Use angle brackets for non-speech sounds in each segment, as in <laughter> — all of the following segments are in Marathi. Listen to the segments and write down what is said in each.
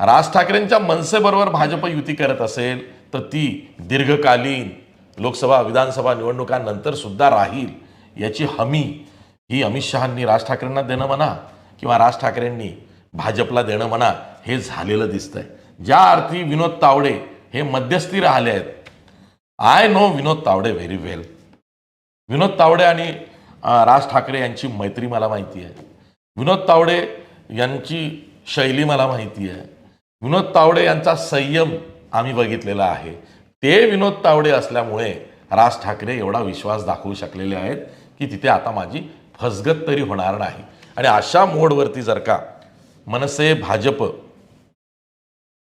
राज ठाकरेंच्या मनसेबरोबर भाजप युती करत असेल तर ती दीर्घकालीन लोकसभा विधानसभा निवडणुकांनंतर सुद्धा राहील याची हमी ही अमित शहांनी राज ठाकरेंना देणं म्हणा किंवा राज ठाकरेंनी भाजपला देणं म्हणा हे झालेलं दिसतंय. ज्या अर्थी विनोद तावडे हे मध्यस्थी राहिले आहेत I no Vinod Tawde very well. Vinod Tawde आणि राज ठाकरे यांची मैत्री मला माहिती आहे. विनोद तावडे यांची शैली मला माहिती आहे. विनोद तावडे यांचा संयम आम्ही बघितलेला आहे. ते विनोद तावडे असल्यामुळे राज ठाकरे एवढा विश्वास दाखवू शकलेले आहेत की तिथे आता माझी फसगत तरी होणार नाही. आणि अशा मोडवरती जर का मनसे भाजप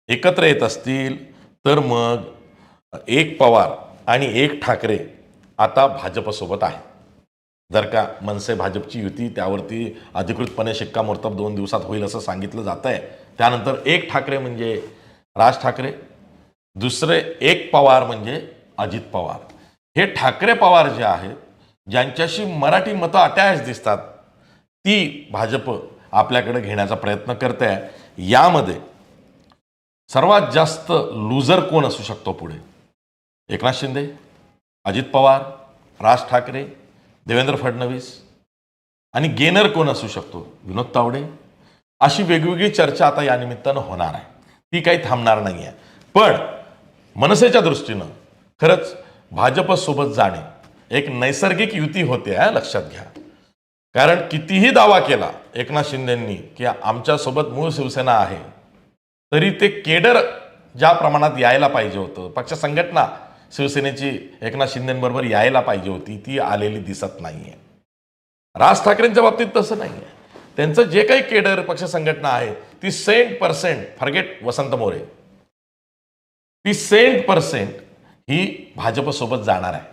एकत्र येत असतील तर मग एक पवार आणि एक ठाकरे आता भाजपसोबत आहे जर का मनसे भाजपची युती त्यावरती अधिकृतपणे शिक्कामोर्तब दोन दिवसात होईल असं सांगितलं जात आहे त्यानंतर एक ठाकरे म्हणजे राज ठाकरे दुसरे एक पवार म्हणजे अजित पवार. हे ठाकरे पवार जे आहेत ज्यांच्याशी मराठी मतं अटॅच दिसतात ती भाजप आपल्याकडे घेण्याचा प्रयत्न करते. आहे यामध्ये सर्वात जास्त लूजर कोण असू शकतो पुढे? एकनाथ शिंदे अजित पवार राज ठाकरे देवेंद्र फडणवीस आणि गेनर कोण असू शकतो? विनोद तावडे अशी वेगवेगळी चर्चा आता या निमित्तानं होणार आहे. ती काही थांबणार नाही आहे पण मनसेच्या दृष्टीनं खरंच भाजपसोबत जाणे एक नैसर्गिक युती होते आहे लक्षात घ्या. कारण कितीही दावा केला एकनाथ शिंदेंनी की आमच्यासोबत मूळ शिवसेना आहे तरी ते केडर ज्या प्रमाणात यायला पाहिजे होतं पक्ष संघटना शिवसेनेची एकनाथ शिंदेबरोबर यायला पाहिजे होती ती आलेली दिसत नाहीये. राज ठाकरेंच्या बाबतीत तसं नाही आहे त्यांचं जे काही केडर पक्ष संघटना आहे ती cent percent forget Vasant More. ती सेंट पर्सेंट ही भाजपसोबत जाणार आहे.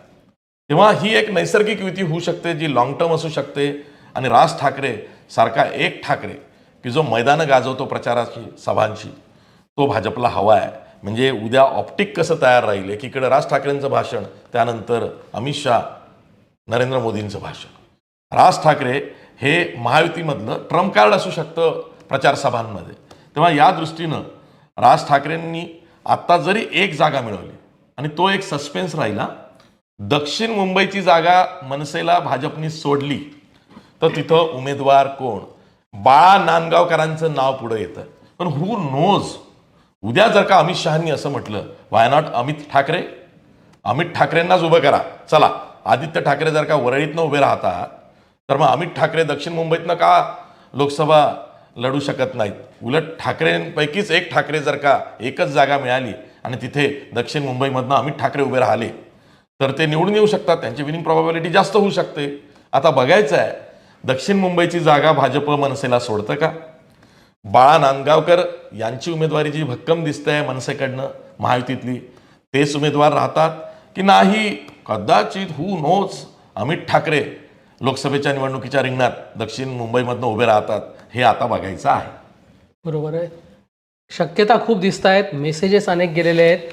तेव्हा ही एक नैसर्गिक युती होऊ शकते जी लॉंग टर्म असू शकते. आणि राज ठाकरे सारखा एक ठाकरे की जो मैदानं गाजवतो प्रचाराची सभांची तो भाजपला हवा आहे. म्हणजे उद्या ऑप्टिक कसं तयार राहील? एकीकडे राज ठाकरेंचं भाषण त्यानंतर अमित शाह नरेंद्र मोदींचं भाषण. राज ठाकरे हे महायुतीमधलं ट्रम्प कार्ड असू शकतं प्रचार सभांमध्ये तेव्हा या दृष्टीनं राज ठाकरेंनी आत्ता जरी एक जागा मिळवली आणि तो एक सस्पेन्स राहिला दक्षिण मुंबईची जागा मनसेला भाजपनी सोडली तर तिथं उमेदवार कोण? बाळा नांदगावकरांचं नाव पुढं येतं. पण हू नोज उद्या जर का अमित शहांनी असं म्हटलं वाय नॉट अमित ठाकरे? अमित ठाकरेंनाच उभं करा. चला आदित्य ठाकरे जर का वरळीतनं उभे राहतात तर मग अमित ठाकरे दक्षिण मुंबईतनं का लोकसभा लढू शकत नाहीत? उलट ठाकरेंपैकीच एक ठाकरे जर का एकच जागा मिळाली आणि तिथे दक्षिण मुंबईमधनं अमित ठाकरे उभे राहिले तर ते निवडून येऊ शकतात. त्यांची विनिंग प्रॉबॅबिलिटी जास्त होऊ शकते. आता बघायचं आहे दक्षिण मुंबईची जागा भाजप मनसेला सोडतं का? बाळा नांदगावकर यांची उमेदवारी जी भक्कम दिसते आहे मनसेकडनं महायुतीतली तेच उमेदवार राहतात की नाही? कदाचित हू नोच अमित ठाकरे लोकसभेच्या निवडणुकीच्या रिंगणात दक्षिण मुंबईमधनं उभे राहतात हे आता बघायचं आहे. बरोबर आहे. शक्यता खूप दिसत आहेत. मेसेजेस अनेक गेलेले आहेत.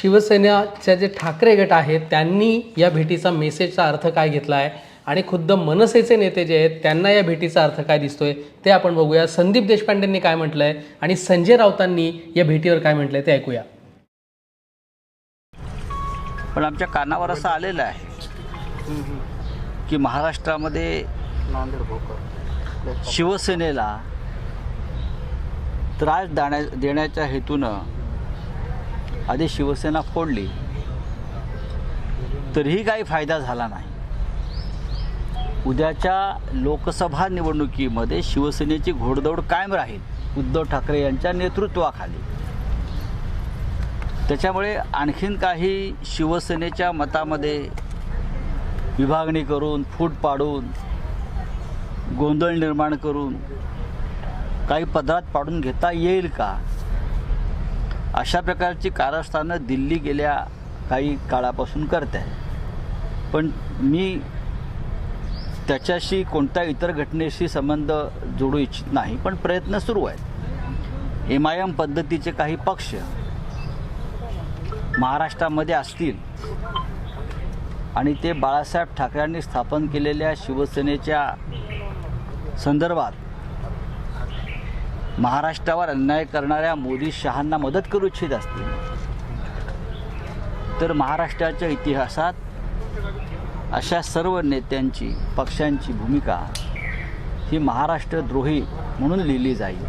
शिवसेनेच्या जे ठाकरे गट आहेत त्यांनी या भेटीचा मेसेजचा अर्थ काय घेतला आहे आणि खुद्द मनसेचे नेते जे आहेत त्यांना या भेटीचा अर्थ काय दिसतोय? ते आपण बघूया. संदीप देशपांडेंनी काय म्हटलं आहे आणि संजय राऊतांनी या भेटीवर काय म्हटलंय ते ऐकूया. पण आमच्या कानावर असं आलेलं आहे. की महाराष्ट्रामध्ये शिवसेनेला त्रास दाण्या देण्याच्या हेतूनं आधी शिवसेना फोडली. तरीही काही फायदा झाला नाही. उद्याच्या लोकसभा निवडणुकीमध्ये शिवसेनेची घोडदौड कायम राहील उद्धव ठाकरे यांच्या नेतृत्वाखाली. त्याच्यामुळे आणखीन काही शिवसेनेच्या मतामध्ये विभागणी करून फूट पाडून गोंधळ निर्माण करून काही पदरात पाडून घेता येईल का? अशा प्रकारची कारस्थानं दिल्ली गेल्या काही काळापासून करत आहे पण मी त्याच्याशी कोणत्या इतर घटनेशी संबंध जोडू इच्छित नाही पण प्रयत्न सुरू आहेत. एम आय एम पद्धतीचे काही पक्ष महाराष्ट्रामध्ये असतील आणि ते बाळासाहेब ठाकरेंनी स्थापन केलेल्या शिवसेनेच्या संदर्भात महाराष्ट्रावर अन्याय करणाऱ्या मोदी शहांना मदत करू इच्छित असतील. तर महाराष्ट्राच्या इतिहासात अशा सर्व नेत्यांची पक्षांची भूमिका ही महाराष्ट्रद्रोही म्हणून लिहिली जाईल.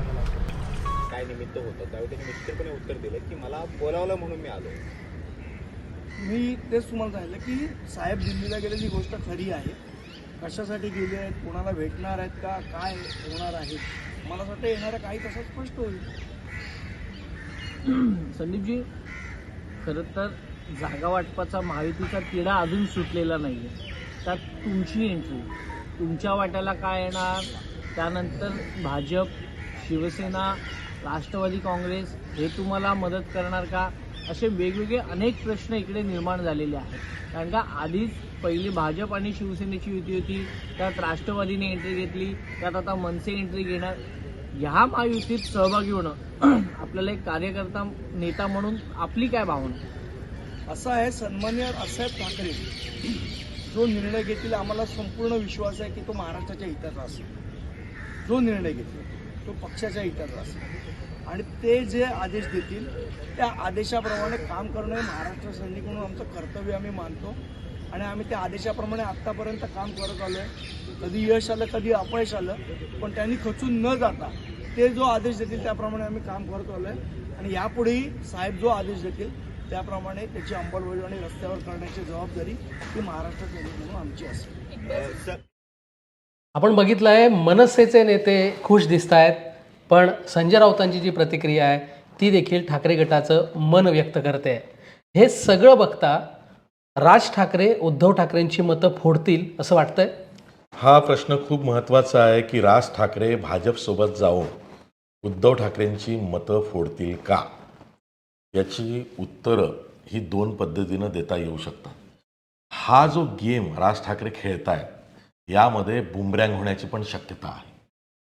काय निमित्त होतं? त्यावेळी त्यांनी निश्चितपणे उत्तर दिलं की मला बोलावलं म्हणून मी आलो. मी तेच तुम्हाला सांगितलं की साहेब दिल्लीला गेलेली गोष्ट खरी आहे. कशासाठी गेले आहेत? कोणाला भेटणार आहेत का? काय होणार आहे? मला असं वाटतं येणाऱ्या काही तासात स्पष्ट होईल. संदीपजी खरं तर जागा वाटपाचा महायुतीचा तिढा अजून सुटलेला नाही आहे त्यात तुमची एंट्री तुमच्या वाट्याला काय येणार? त्यानंतर भाजप शिवसेना राष्ट्रवादी काँग्रेस हे तुम्हाला मदत करणार का? असे वेगवेगळे अनेक प्रश्न इकडे निर्माण झालेले आहेत. कारण का आधीच पहिली भाजप आणि शिवसेनेची युती होती त्यात राष्ट्रवादीने एंट्री घेतली त्यात आता मनसे एंट्री घेणार. ह्या महायुतीत सहभागी होणं <clears throat> आपल्याला एक कार्यकर्ता नेता म्हणून आपली काय भावना? असं आहे सन्मान्य असाहेब ठाकरे. जो निर्णय घेतील आम्हाला संपूर्ण विश्वास आहे की तो महाराष्ट्राच्या हिताचा असेल. जो निर्णय घेतला तो पक्षाच्या हिताचा असेल. आणि ते जे आदेश देतील त्या आदेशाप्रमाणे काम करणं हे महाराष्ट्र सैनिक म्हणून आमचं कर्तव्य आम्ही मानतो. आणि आम्ही त्या आदेशाप्रमाणे आत्तापर्यंत काम करत आलो आहे कधी यश आलं कधी अपयश आलं पण त्यांनी खचून न जाता ते जो आदेश देतील त्याप्रमाणे आम्ही काम करत आलो आहे आणि यापुढेही साहेब जो आदेश देतील त्याप्रमाणे त्याची अंमलबजावणी रस्त्यावर करण्याची जबाबदारी ही महाराष्ट्र सैनिक म्हणून आमची असेल आपण बघितलं आहे मनसेचे नेते खुश दिसत आहेत पण संजय राऊतांची जी प्रतिक्रिया आहे ती देखील ठाकरे गटाचं मन व्यक्त करते. हे सगळं बघता राज ठाकरे उद्धव ठाकरेंची मतं फोडतील असं वाटतंय? हा प्रश्न खूप महत्त्वाचा आहे की राज ठाकरे भाजपसोबत जाऊन उद्धव ठाकरेंची मतं फोडतील का? याची उत्तरं ही दोन पद्धतीनं देता येऊ शकतात. हा जो गेम राज ठाकरे खेळतायत यामध्ये बुमरँग होण्याची पण शक्यता आहे.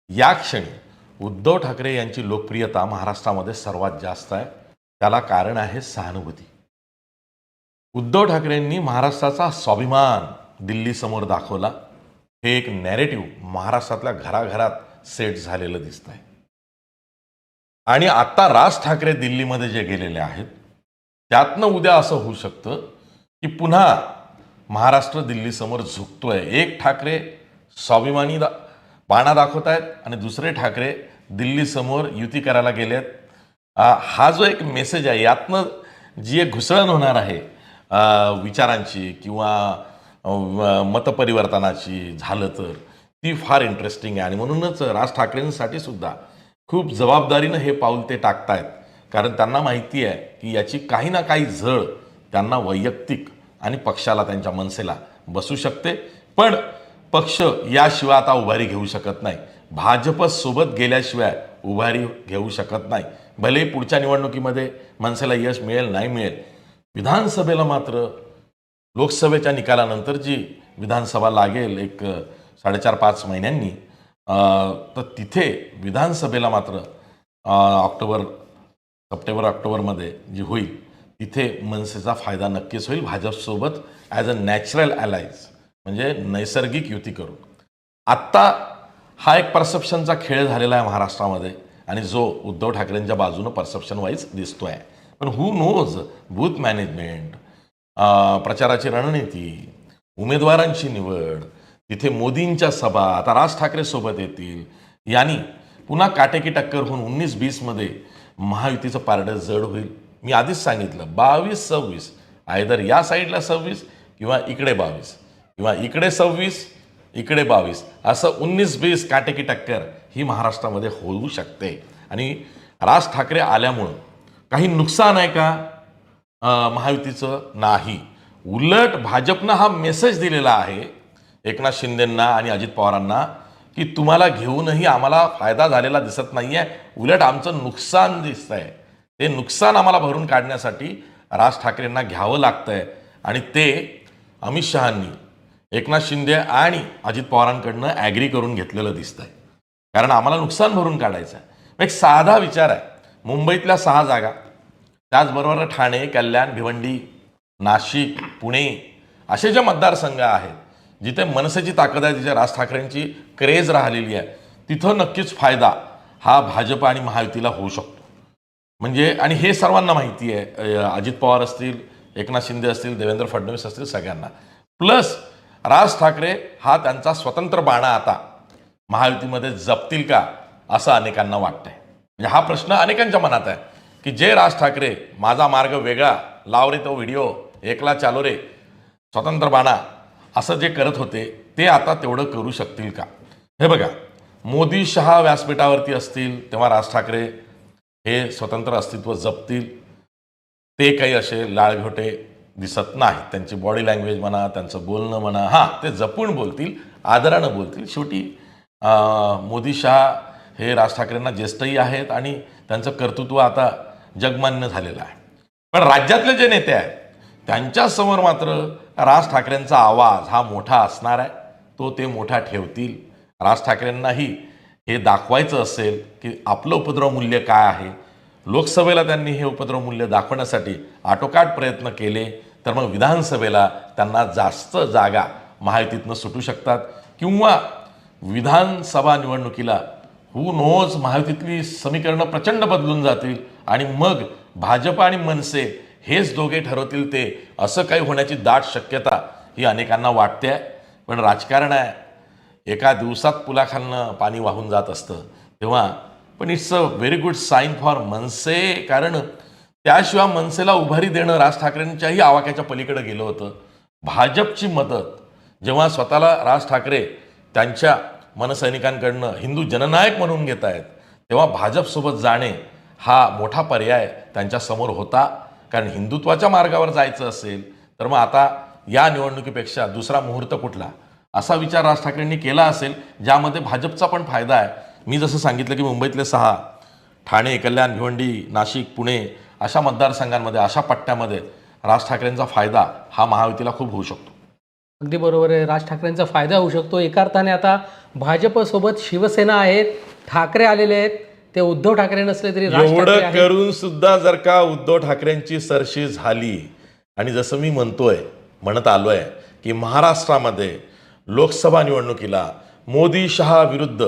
या क्षणी उद्धव ठाकरे यांची लोकप्रियता महाराष्ट्रामध्ये सर्वात जास्त आहे. त्याला कारण आहे सहानुभूती. उद्धव ठाकरेंनी महाराष्ट्राचा स्वाभिमान दिल्लीसमोर दाखवला. हे एक नॅरेटिव्ह महाराष्ट्रातल्या घराघरात सेट झालेलं दिसत आहे आणि आता राज ठाकरे दिल्लीमध्ये जे गेलेले आहेत त्यातनं उद्या असं होऊ शकतं की पुन्हा महाराष्ट्र दिल्लीसमोर झुकतोय. एक ठाकरे स्वाभिमानी दा पाना दाखवत आहेत आणि दुसरे ठाकरे दिल्लीसमोर युती करायला गेले आहेत हा जो एक मेसेज आहे यातनं जी एक घुसळण होणार आहे विचारांची किंवा मतपरिवर्तनाची झालं तर ती फार इंटरेस्टिंग आहे. आणि म्हणूनच राज ठाकरेंसाठी सुद्धा खूप जबाबदारीनं हे पाऊल ते टाकतायत. कारण त्यांना माहिती आहे की याची काही ना काही झळ त्यांना वैयक्तिक आणि पक्षाला त्यांच्या मनसेला बसू शकते. पण पक्ष याशिवाय आता उभारी घेऊ शकत नाही. भाजपसोबत गेल्याशिवाय उभारी घेऊ शकत नाही. भले पुढच्या निवडणुकीमध्ये मनसेला यश मिळेल नाही मिळेल. विधानसभेला मात्र लोकसभेच्या निकालानंतर जी विधानसभा लागेल एक साडेचार पाच महिन्यांनी तर तिथे विधानसभेला मात्र ऑक्टोबर सप्टेंबर ऑक्टोबरमध्ये जी होईल तिथे मनसेचा फायदा नक्कीच होईल. भाजपसोबत ॲज अ नॅचरल अलायन्स म्हणजे नैसर्गिक युती करून आत्ता हा एक परसेप्शनचा खेळ झालेला आहे महाराष्ट्रामध्ये आणि जो उद्धव ठाकरेंच्या बाजूनं परसेप्शन वाईज दिसतो आहे पण हू नोज बूथ मॅनेजमेंट प्रचाराची रणनीती उमेदवारांची निवड तिथे मोदींच्या सभा आता राज ठाकरे सोबत येतील. यांनी पुन्हा काटेकी टक्कर होऊन उन्नीस बीसमध्ये महायुतीचं पारडं जड होईल. मी आधीच सांगितलं बावीस सव्वीस आयदर या साईडला सव्वीस किंवा इकडे बावीस. किंवा इकडे सव्वीस इकडे बावीस असं उन्नीस बीस काटेकी टक्कर ही महाराष्ट्रामध्ये होऊ शकते. आणि राज ठाकरे आल्यामुळं काही नुकसान आहे का? महायुतीचं नाही. उलट भाजपनं हा मेसेज दिलेला आहे एकनाथ शिंदेंना आणि अजित पवारांना की तुम्हाला घेऊनही आम्हाला फायदा झालेला दिसत नाहीये. उलट आमचं नुकसान दिसतंय. ते नुकसान आम्हाला भरून काढण्यासाठी राज ठाकरेंना घ्यावं लागतंय. आणि ते अमित शहांनी एकनाथ शिंदे आणि अजित पवारांकडनं ॲग्री करून घेतलेलं दिसतंय. कारण आम्हाला नुकसान भरून काढायचं आहे एक साधा विचार आहे. मुंबईतल्या सहा जागा त्याचबरोबर ठाणे कल्याण भिवंडी नाशिक पुणे असे जे मतदारसंघ आहेत जिथे मनसेची ताकद आहे जिथे राज ठाकरेंची क्रेज राहिलेली आहे तिथं नक्कीच फायदा हा भाजप आणि महायुतीला होऊ शकतो. म्हणजे आणि हे सर्वांना माहिती आहे अजित पवार असतील एकनाथ शिंदे असतील देवेंद्र फडणवीस असतील सगळ्यांना. प्लस राज ठाकरे हा त्यांचा स्वतंत्र बाणा आता. महायुतीमध्ये जपतील का असं अनेकांना वाटतंय. म्हणजे हा प्रश्न अनेकांच्या मनात आहे की जे राज ठाकरे माझा मार्ग वेगळा लाव रे तो व्हिडिओ एकला चालो रे स्वतंत्र बाणा असं जे करत होते ते आता तेवढं करू शकतील का? हे बघा मोदी शहा व्यासपीठावरती असतील तेव्हा राज ठाकरे हे स्वतंत्र अस्तित्व जपतील ते काही असे लाळघोटे दिसत नाही. त्यांची बॉडी लँग्वेज म्हणा त्यांचं बोलणं म्हणा हां ते जपून बोलतील आदरानं बोलतील. शेवटी मोदी शहा हे राज ठाकरेंना ज्येष्ठही आहेत आणि त्यांचं कर्तृत्व आता जगमान्य झालेलं आहे. पण राज्यातले जे नेते आहेत त्यांच्यासमोर मात्र राज ठाकरेंचा आवाज हा मोठा असणार आहे. तो ते मोठा ठेवतील. राज ठाकरेंनाही हे दाखवायचं असेल की आपलं उपद्रव मूल्य काय आहे. लोकसभेला त्यांनी हे उपद्रव मूल्य दाखवण्यासाठी आटोकाट प्रयत्न केले. तर मग विधानसभेला त्यांना जास्त जागा महायुतीतनं सुटू शकतात किंवा विधानसभा निवडणुकीला हू नोज महायुतीतली समीकरणं प्रचंड बदलून जातील आणि मग भाजप आणि मनसे हेच दोघे ठरवतील ते असं काही होण्याची दाट शक्यता ही अनेकांना वाटते आहे. पण राजकारण आहे. एका दिवसात पुलाखालनं पाणी वाहून जात असतं. तेव्हा पण it's a very good sign for Manase कारण त्याशिवाय मनसेला उभारी देणं राज ठाकरेंच्याही आवाक्याच्या पलीकडे गेलं होतं. भाजपची मदत जेव्हा स्वतःला राज ठाकरे त्यांच्या मनसैनिकांकडनं हिंदू जननायक म्हणून घेत आहेत तेव्हा भाजपसोबत जाणे हा मोठा पर्याय त्यांच्यासमोर होता. कारण हिंदुत्वाच्या मार्गावर जायचं असेल तर मग आता या निवडणुकीपेक्षा दुसरा मुहूर्त कुठला? असा विचार राज ठाकरेंनी केला असेल ज्यामध्ये भाजपचा पण फायदा आहे. मी जसं सांगितलं की मुंबईतले सहा ठाणे कल्याण भिवंडी नाशिक पुणे अशा मतदारसंघांमध्ये अशा पट्ट्यामध्ये राज ठाकरेंचा फायदा हा महायुतीला खूप होऊ शकतो. अगदी बरोबर आहे. राज ठाकरेंचा फायदा होऊ शकतो. एका अर्थाने आता भाजपसोबत शिवसेना आहेत ठाकरे आलेले आहेत ते उद्धव ठाकरे नसले तरी राज ठाकरे एवढं करून सुद्धा जर का उद्धव ठाकरेंची सरशी झाली आणि जसं मी म्हणतोय म्हणत आलोय की महाराष्ट्रामध्ये लोकसभा निवडणुकीला मोदी शहा विरुद्ध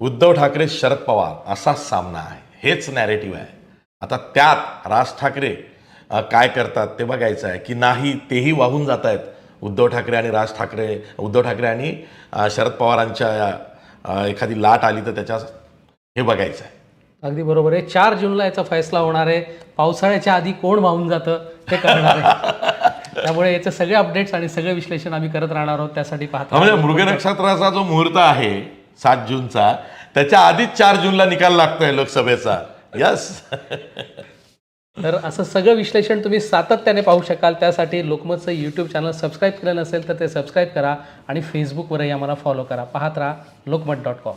उद्धव ठाकरे शरद पवार असाच सामना आहे. हेच नॅरेटिव्ह आहे. आता त्यात राज ठाकरे काय करतात ते बघायचं आहे. की नाही तेही वाहून जात आहेत उद्धव ठाकरे आणि राज ठाकरे उद्धव ठाकरे आणि शरद पवारांच्या एखादी लाट आली तर त्याच्या हे बघायचं आहे. अगदी बरोबर आहे. चार जूनला याचा फैसला होणार आहे. पावसाळ्याच्या आधी कोण वाहून जातं ते कळणार आहे <laughs> त्यामुळे याचे सगळे अपडेट्स आणि सगळे विश्लेषण आम्ही करत राहणार आहोत. त्यासाठी पाहता म्हणजे मृग नक्षत्राचा जो मुहूर्त आहे सात जूनचा त्याच्या आधीच चार जूनला निकाल लागतोय लोकसभेचा. यस तर असं सगळं विश्लेषण तुम्ही सातत्याने पाहू शकाल. त्यासाठी लोकमतचं यूट्यूब चॅनल सबस्क्राईब केलं नसेल तर ते सबस्क्राईब करा आणि फेसबुकवरही आम्हाला फॉलो करा. पाहत राहा लोकमत डॉट कॉम